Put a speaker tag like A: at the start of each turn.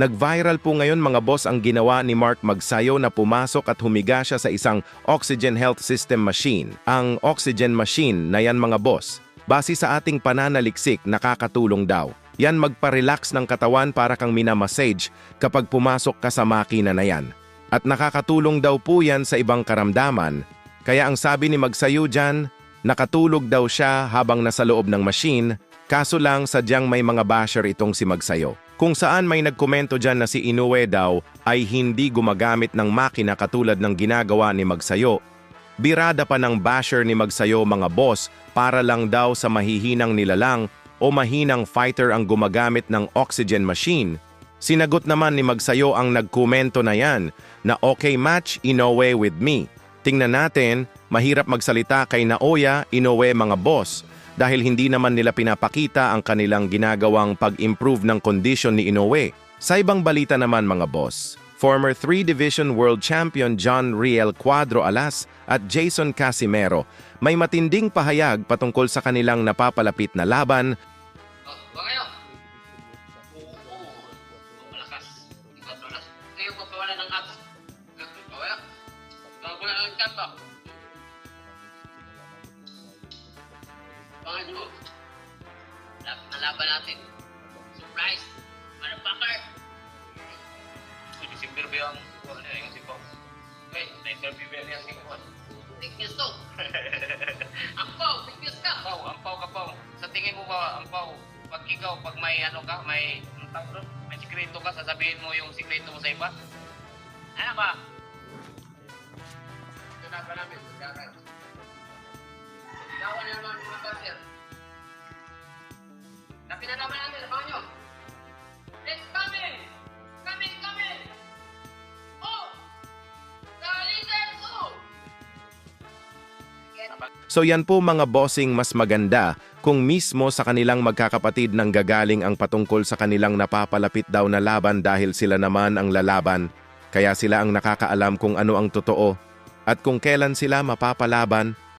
A: Nag-viral po ngayon mga boss ang ginawa ni Mark Magsayo na pumasok at humiga siya sa isang oxygen health system machine. Ang oxygen machine na yan mga boss, base sa ating pananaliksik nakakatulong daw. Yan magpa-relax ng katawan para kang minamassage kapag pumasok ka sa makina na yan. At nakakatulong daw po yan sa ibang karamdaman. Kaya ang sabi ni Magsayo dyan, nakatulog daw siya habang nasa loob ng machine, kaso lang sadyang may mga basher itong si Magsayo. Kung saan may nagkomento dyan na si Inoue daw ay hindi gumagamit ng makina katulad ng ginagawa ni Magsayo. Birada pa ng basher ni Magsayo mga boss para lang daw sa mahihinang nilalang o mahinang fighter ang gumagamit ng oxygen machine. Sinagot naman ni Magsayo ang nagkomento na yan na okay match Inoue with me. Tingnan natin, mahirap magsalita kay Naoya Inoue mga boss dahil hindi naman nila pinapakita ang kanilang ginagawang pag-improve ng kondisyon ni Inoue. Sa ibang balita naman mga boss, former 3-division world champion John Riel Cuadro Alas at Jason Casimero may matinding pahayag patungkol sa kanilang napapalapit na laban
B: ba kayo? Oo, oo. Malakas. Pagpawala ng apps. Pagpawala. Pagpawala ng kampo. Lab- Nalaban natin. Surprise. Motherfucker.
C: Sa December ba yung ano yung si Pao? May na-interview ba niya si Pao?
B: Big news to. Ampaw, big news ka.
C: Pao, ampaw ka Pao. Sa tingin mo ba, ampaw, pag ikaw, pag may ano ka, may, may sikreto ka, sasabihin mo yung sikreto mo sa iba?
B: Ano ba? Tinapan namin. Magkakaroon. Na pinalaman natin, abangan nyo. It's coming! Coming, coming! Oh! The oh!
A: So yan po mga bossing mas maganda kung mismo sa kanilang magkakapatid nang gagaling ang patungkol sa kanilang napapalapit daw na laban dahil sila naman ang lalaban. Kaya sila ang nakakaalam kung ano ang totoo at kung kailan sila mapapalaban